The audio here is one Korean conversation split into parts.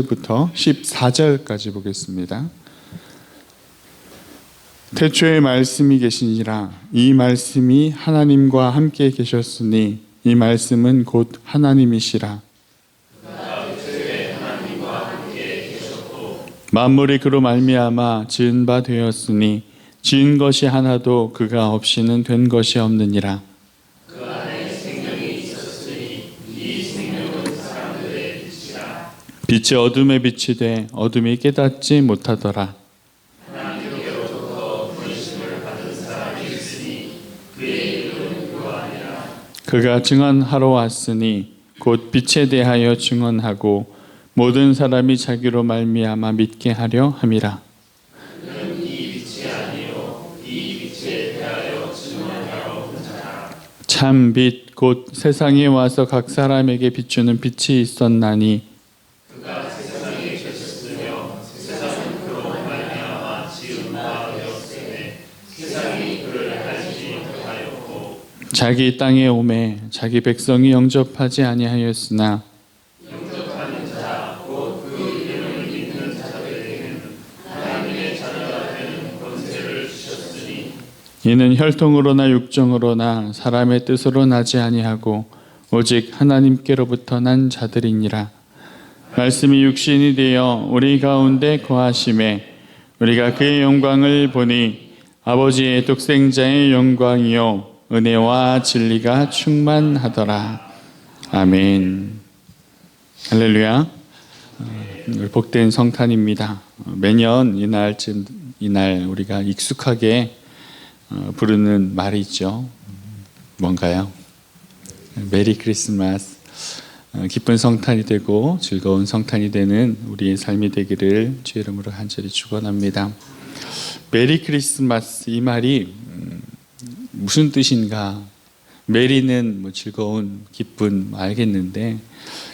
부터 14절까지 보겠습니다. 태초에 말씀이 계시니라. 이 말씀이 하나님과 함께 계셨으니 이 말씀은 곧 하나님이시라. 만물이 그로 말미암아 지은 바 되었으니 지은 것이 하나도 그가 없이는 된 것이 없느니라 빛이 어둠에 빛이 돼 어둠이 깨닫지 못하더라. 그가 증언하러 왔으니 곧 빛에 대하여 증언하고 모든 사람이 자기로 말미암아 믿게 하려 함이라. 참빛 곧 세상에 와서 각 사람에게 비추는 빛이 있었나니 자기 땅에 오매 자기 백성이 영접하지 아니하였으나 이는 혈통으로나 육정으로나 사람의 뜻으로 나지 아니하고 오직 하나님께로부터 난 자들이니라. 말씀이 육신이 되어 우리 가운데 거하심에 우리가 그의 영광을 보니 아버지의 독생자의 영광이요 은혜와 진리가 충만하더라. 아멘. 할렐루야. 어, 복된 성탄입니다. 어, 매년 이날쯤 이날 우리가 익숙하게 어, 부르는 말이 있죠. 뭔가요? 메리 크리스마스. 기쁜 성탄이 되고 즐거운 성탄이 되는 우리의 삶이 되기를 주 이름으로 한절히 축원합니다. 메리 크리스마스 이 말이 음, 무슨 뜻인가? 메리는 뭐 즐거운, 기쁜 뭐 알겠는데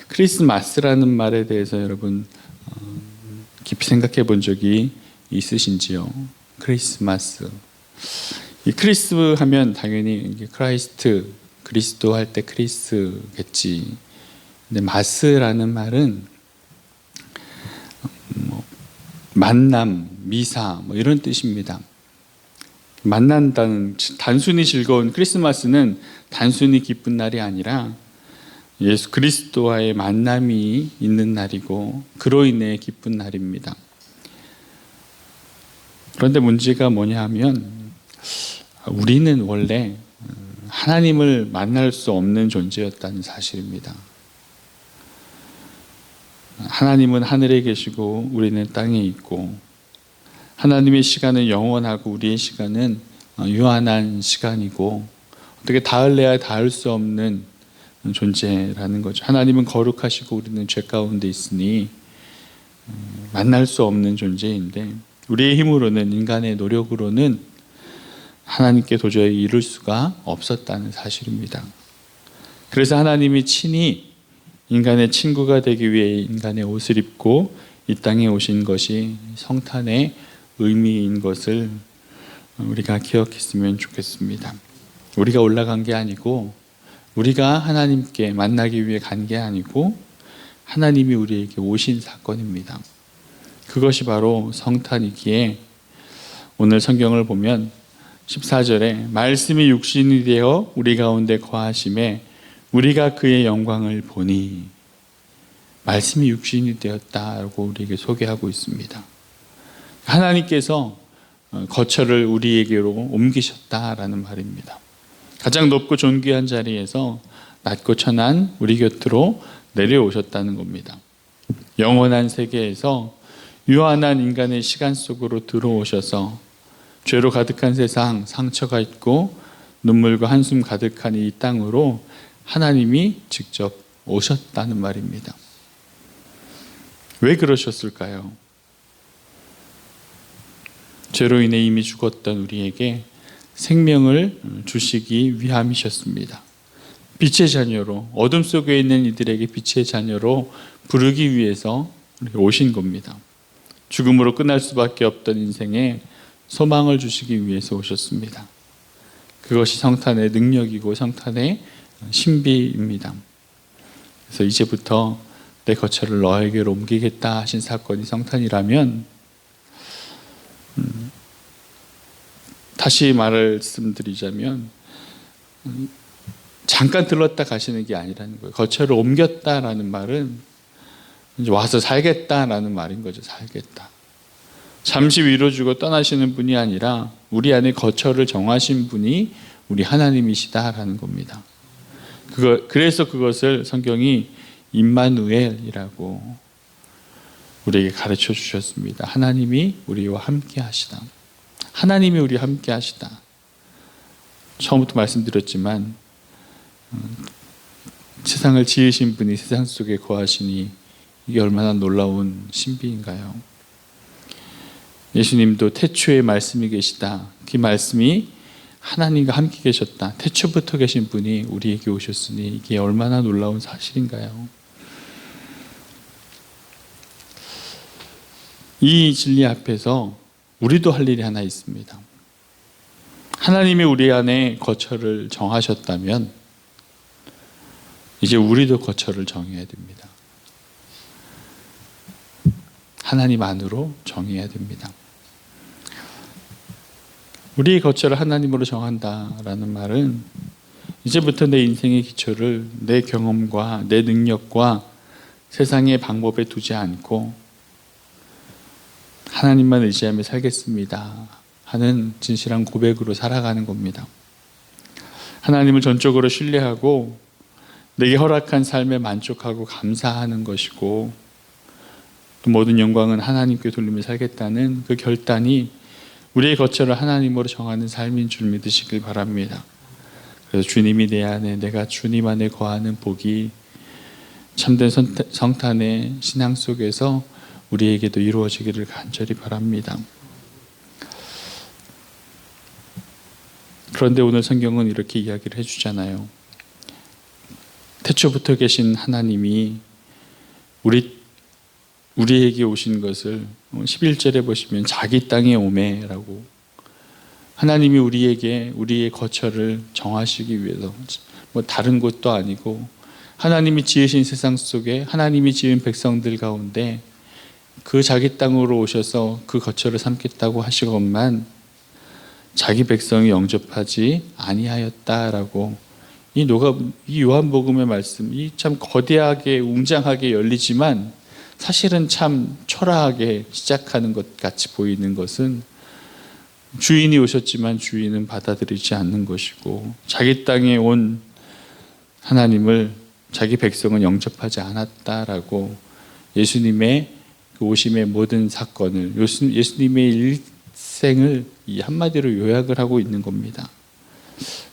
크리스마스라는 말에 대해서 여러분 어, 깊이 생각해 본 적이 있으신지요? 크리스마스. 이 크리스 하면 당연히 크라이스트, 그리스도 할 때 크리스겠지. 근데 마스라는 말은 뭐 만남, 미사 뭐 이런 뜻입니다. 만난다는 단순히 즐거운 크리스마스는 단순히 기쁜 날이 아니라 예수 그리스도와의 만남이 있는 날이고 그로 인해 기쁜 날입니다. 그런데 문제가 뭐냐 하면 우리는 원래 하나님을 만날 수 없는 존재였다는 사실입니다. 하나님은 하늘에 계시고 우리는 땅에 있고 하나님의 시간은 영원하고 우리의 시간은 어, 유한한 시간이고 어떻게 닿을래야 닿을 수 없는 존재라는 거죠. 하나님은 거룩하시고 우리는 죄 가운데 있으니 음, 만날 수 없는 존재인데 우리의 힘으로는 인간의 노력으로는 하나님께 도저히 이룰 수가 없었다는 사실입니다. 그래서 하나님이 친히 인간의 친구가 되기 위해 인간의 옷을 입고 이 땅에 오신 것이 성탄의 의미인 것을 우리가 기억했으면 좋겠습니다. 우리가 올라간 게 아니고 우리가 하나님께 만나기 위해 간 게 아니고 하나님이 우리에게 오신 사건입니다. 그것이 바로 성탄이기에 오늘 성경을 보면 14절에 말씀이 육신이 되어 우리 가운데 거하심에 우리가 그의 영광을 보니 말씀이 육신이 되었다라고 우리에게 소개하고 있습니다. 하나님께서 어, 거처를 우리에게로 옮기셨다라는 말입니다. 가장 높고 존귀한 자리에서 낮고 천한 우리 곁으로 내려오셨다는 겁니다. 영원한 세계에서 유한한 인간의 시간 속으로 들어오셔서 죄로 가득한 세상, 상처가 있고 눈물과 한숨 가득한 이 땅으로 하나님이 직접 오셨다는 말입니다. 왜 그러셨을까요? 죄로 인해 이미 죽었던 우리에게 생명을 주시기 위함이셨습니다. 빛의 자녀로 어둠 속에 있는 이들에게 빛의 자녀로 부르기 위해서 오신 겁니다. 죽음으로 끝날 수밖에 없던 인생에 소망을 주시기 위해서 오셨습니다. 그것이 성탄의 능력이고 성탄의 신비입니다. 그래서 이제부터 내 거처를 너에게로 옮기겠다 하신 사건이 성탄이라면 음, 다시 말씀드리자면 음, 잠깐 들렀다 가시는 게 아니라는 거예요. 거처를 옮겼다라는 말은 이제 와서 살겠다라는 말인 거죠. 살겠다. 잠시 위로 주고 떠나시는 분이 아니라 우리 안에 거처를 정하신 분이 우리 하나님이시다라는 겁니다. 그거 그래서 그것을 성경이 임마누엘이라고 우리에게 가르쳐 주셨습니다. 하나님이 우리와 함께 하시다. 하나님이 우리와 함께 하시다. 처음부터 말씀드렸지만 음, 세상을 지으신 분이 세상 속에 거하시니 이게 얼마나 놀라운 신비인가요? 예수님도 태초에 말씀이 계시다. 그 말씀이 하나님과 함께 계셨다. 태초부터 계신 분이 우리에게 오셨으니 이게 얼마나 놀라운 사실인가요? 이 진리 앞에서 우리도 할 일이 하나 있습니다. 하나님이 우리 안에 거처를 정하셨다면 이제 우리도 거처를 정해야 됩니다. 하나님 안으로 정해야 됩니다. 우리의 거처를 하나님으로 정한다라는 말은 이제부터 내 인생의 기초를 내 경험과 내 능력과 세상의 방법에 두지 않고 하나님만 의지하며 살겠습니다. 하는 진실한 고백으로 살아가는 겁니다. 하나님을 전적으로 신뢰하고 내게 허락한 삶에 만족하고 감사하는 것이고 또 모든 영광은 하나님께 돌리며 살겠다는 그 결단이 우리의 거처를 하나님으로 정하는 삶인 줄 믿으시길 바랍니다. 그래서 주님이 내 안에 내가 주님 안에 거하는 복이 참된 성탄의 신앙 속에서 우리에게도 이루어지기를 간절히 바랍니다. 그런데 오늘 성경은 이렇게 이야기를 해주잖아요. 태초부터 계신 하나님이 우리 우리에게 오신 것을 11절에 보시면 자기 땅에 오매라고 하나님이 우리에게 우리의 거처를 정하시기 위해서 뭐 다른 곳도 아니고 하나님이 지으신 세상 속에 하나님이 지은 백성들 가운데 그 자기 땅으로 오셔서 그 거처를 삼겠다고 하시건만 자기 백성이 영접하지 아니하였다라고 이 노가 이 요한복음의 말씀 이 참 거대하게 웅장하게 열리지만 사실은 참 초라하게 시작하는 것 같이 보이는 것은 주인이 오셨지만 주인은 받아들이지 않는 것이고 자기 땅에 온 하나님을 자기 백성은 영접하지 않았다라고 예수님의 그 오심의 모든 사건을 예수님의 일생을 이 한마디로 요약을 하고 있는 겁니다.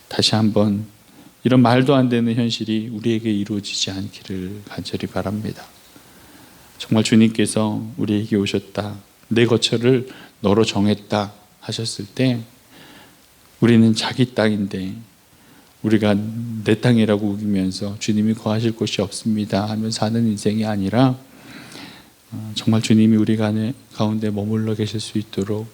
다시 한번 이런 말도 안 되는 현실이 우리에게 이루어지지 않기를 간절히 바랍니다. 정말 주님께서 우리에게 오셨다. 내 거처를 너로 정했다 하셨을 때 우리는 자기 땅인데 우리가 내 땅이라고 우기면서 주님이 거하실 곳이 없습니다 하면 사는 인생이 아니라 어, 정말 주님이 우리 가운데 머물러 계실 수 있도록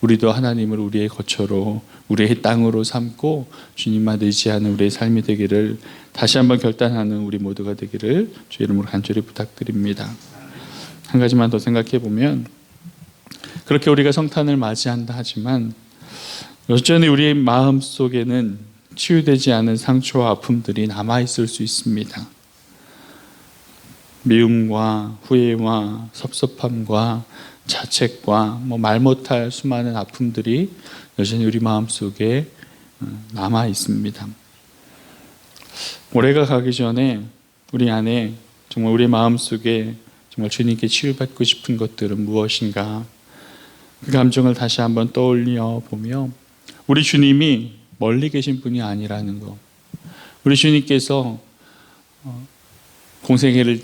우리도 하나님을 우리의 거처로 우리의 땅으로 삼고 주님만 의지하는 우리의 삶이 되기를 다시 한번 결단하는 우리 모두가 되기를 주 이름으로 간절히 부탁드립니다. 한 가지만 더 생각해 보면 그렇게 우리가 성탄을 맞이한다 하지만 여전히 우리의 마음 속에는 치유되지 않은 상처와 아픔들이 남아 있을 수 있습니다. 미움과 후회와 섭섭함과 자책과 뭐 말 못할 수많은 아픔들이 여전히 우리 마음 속에 어, 남아 있습니다. 올해가 가기 전에 우리 안에 정말 우리 마음 속에 정말 주님께 치유받고 싶은 것들은 무엇인가? 그 감정을 다시 한번 떠올려 보며 우리 주님이 멀리 계신 분이 아니라는 것. 우리 주님께서 어, 공생애를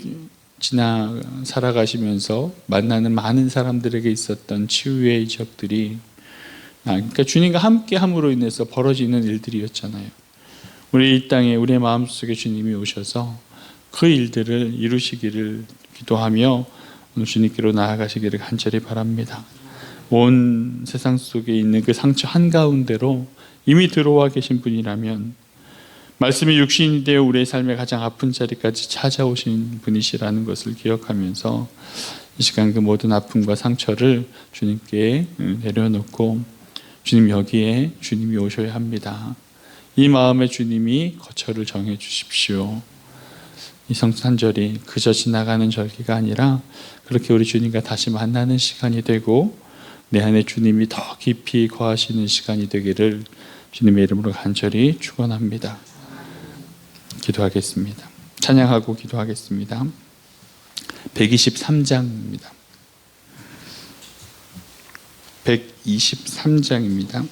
지나 살아가시면서 만나는 많은 사람들에게 있었던 치유의 이적들이 아, 그러니까 주님과 함께 함으로 인해서 벌어지는 일들이었잖아요. 우리 이 땅에 우리의 마음속에 주님이 오셔서 그 일들을 이루시기를 기도하며 오늘 주님께로 나아가시기를 간절히 바랍니다. 온 세상 속에 있는 그 상처 한가운데로 이미 들어와 계신 분이라면 말씀이 육신이 되어 우리의 삶의 가장 아픈 자리까지 찾아오신 분이시라는 것을 기억하면서 이 시간 그 모든 아픔과 상처를 주님께 내려놓고 주님 여기에 주님이 오셔야 합니다. 이 마음에 주님이 거처를 정해 주십시오. 이 성탄절이 그저 지나가는 절기가 아니라 그렇게 우리 주님과 다시 만나는 시간이 되고 내 안에 주님이 더 깊이 거하시는 시간이 되기를 주님의 이름으로 간절히 축원합니다. 기도하겠습니다. 찬양하고 기도하겠습니다. 123장입니다. 123장입니다.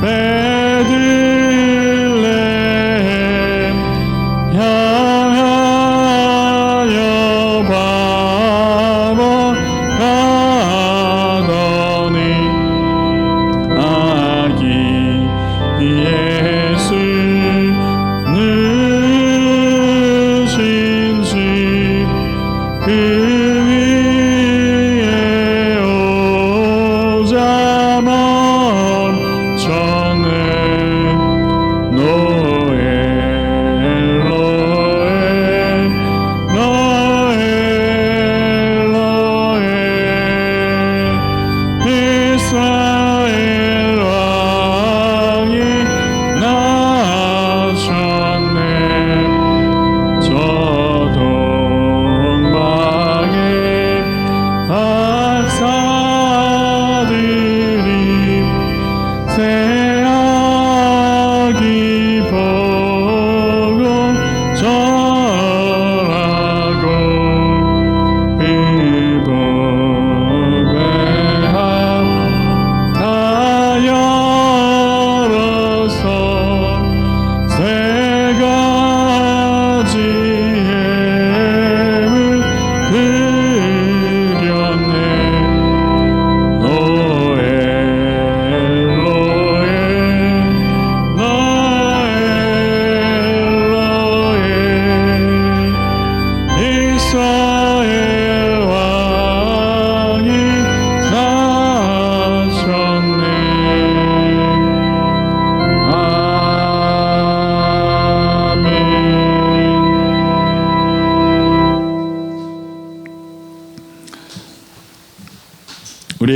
베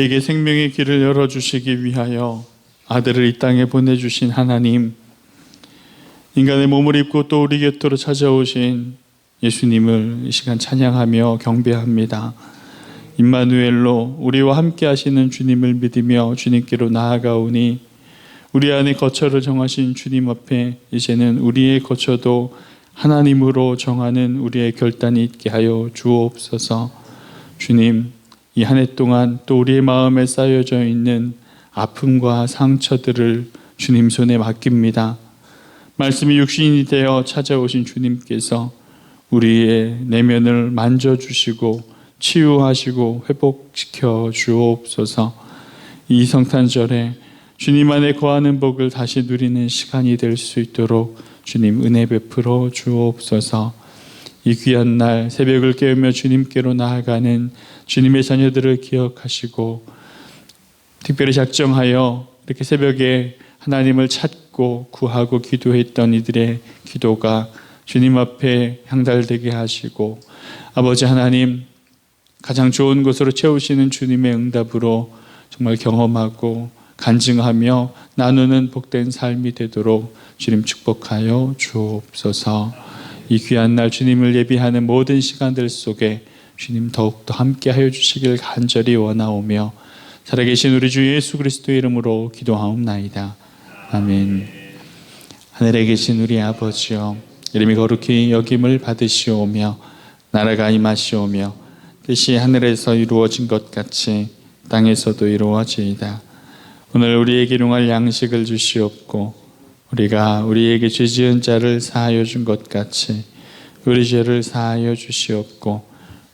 우리에게 생명의 길을 열어주시기 위하여 아들을 이 땅에 보내주신 하나님, 인간의 몸을 입고 또 우리 곁으로 찾아오신 예수님을 이 시간 찬양하며 경배합니다. 임마누엘로 우리와 함께 하시는 주님을 믿으며 주님께로 나아가오니 우리 안에 거처를 정하신 주님 앞에 이제는 우리의 거처도 하나님으로 정하는 우리의 결단이 있게 하여 주옵소서. 주님, 이 한 해 동안 또 우리의 마음에 쌓여져 있는 아픔과 상처들을 주님 손에 맡깁니다. 말씀이 육신이 되어 찾아오신 주님께서 우리의 내면을 만져주시고 치유하시고 회복시켜 주옵소서. 이 성탄절에 주님 안에 거하는 복을 다시 누리는 시간이 될 수 있도록 주님 은혜 베풀어 주옵소서. 이 귀한 날 새벽을 깨우며 주님께로 나아가는 주님의 자녀들을 기억하시고 특별히 작정하여 이렇게 새벽에 하나님을 찾고 구하고 기도했던 이들의 기도가 주님 앞에 향달되게 하시고 아버지 하나님 가장 좋은 것으로 채우시는 주님의 응답으로 정말 경험하고 간증하며 나누는 복된 삶이 되도록 주님 축복하여 주옵소서. 이 귀한 날 주님을 예비하는 모든 시간들 속에 주님 더욱더 함께 하여 주시길 간절히 원하오며 살아계신 우리 주 예수 그리스도의 이름으로 기도하옵나이다. 아멘. 하늘에 계신 우리 아버지여 이름이 거룩히 여김을 받으시오며 나라가 임하시오며 뜻이 하늘에서 이루어진 것 같이 땅에서도 이루어지이다. 오늘 우리에게 일용할 양식을 주시옵고 우리가 우리에게 죄 지은 자를 사하여 준 것 같이 우리 죄를 사하여 주시옵고